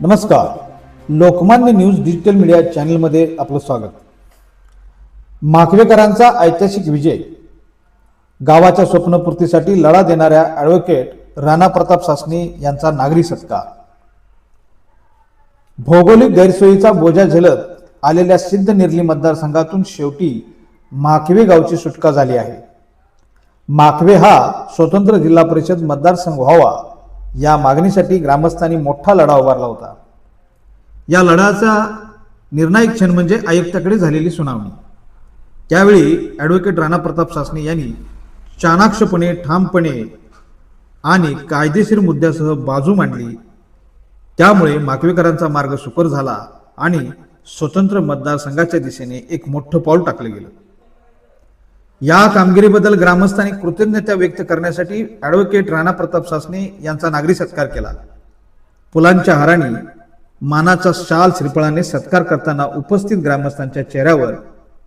नमस्कार. Lokmanya news digital media चॅनलमध्ये आपलं स्वागत. माखवेकरांचा ऐतिहासिक विजय. गावाच्या स्वप्नपूर्तीसाठी लढा देणाऱ्या ॲडव्होकेट राणा प्रताप सासनी यांचा नागरी सत्कार. भौगोलिक गैरसोयीचा बोजा झेलत आलेल्या सिद्ध निर्ली मतदारसंघातून शेवटी माखवे गावची सुटका झाली आहे. माखवे हा स्वतंत्र जिल्हा परिषद मतदारसंघ व्हावा या मागणीसाठी ग्रामस्थांनी मोठा लढा उभारला होता. या लढ्याचा निर्णायक क्षण म्हणजे आयुक्ताकडे झालेली सुनावणी. त्यावेळी ॲडव्होकेट राणा प्रताप सासने यांनी चाणाक्षपणे ठामपणे आणि कायदेशीर मुद्द्यासह बाजू मांडली. त्यामुळे माकवेकरांचा मार्ग सुकर झाला आणि स्वतंत्र मतदारसंघाच्या दिशेने एक मोठं पाऊल टाकलं गेलं. या कामगिरीबद्दल ग्रामस्थांनी कृतज्ञता व्यक्त करण्यासाठी ॲडव्होकेट राणा प्रताप सासने यांचा नागरी सत्कार केला. फुलांच्या हाराने मानाचा शाल श्रीफळाने सत्कार करताना उपस्थित ग्रामस्थांच्या चेहऱ्यावर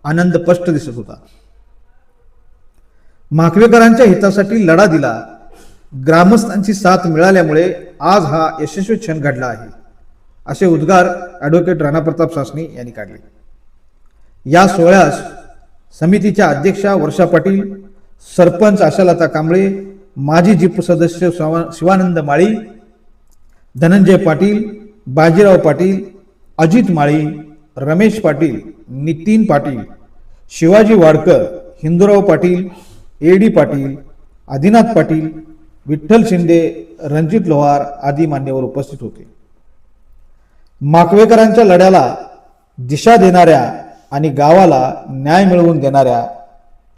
आनंद स्पष्ट दिसत होता. माकवेकरांच्या हितासाठी लढा दिला. ग्रामस्थांची साथ मिळाल्यामुळे आज हा यशस्वी क्षण घडला आहे असे उद्गार ॲडव्होकेट राणा प्रताप सासने यांनी काढले. या सोहळ्यास समितीच्या अध्यक्षा वर्षा पाटील सरपंच आशालता कांबळे माजी जिप सदस्य शिवानंद माळी धनंजय पाटील बाजीराव पाटील अजित माळी रमेश पाटील नितीन पाटील शिवाजी वाडकर हिंदूराव पाटील ए डी पाटील आदिनाथ पाटील विठ्ठल शिंदे रणजित लोहार आदी मान्यवर उपस्थित होते. माकवेकरांच्या लढ्याला दिशा देणाऱ्या आणि गावाला न्याय मिळवून देणाऱ्या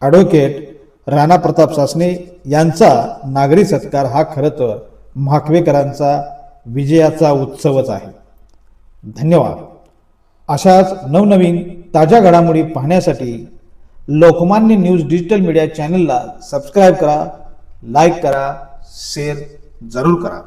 ॲडव्होकेट राणा प्रताप सासने यांचा नागरी सत्कार हा खरं तर म्हाकवेकरांचा विजयाचा उत्सवच आहे. धन्यवाद. अशाच नवनवीन ताज्या घडामोडी पाहण्यासाठी लोकमान्य न्यूज डिजिटल मीडिया चॅनलला सबस्क्राईब करा लाईक करा शेअर जरूर करा.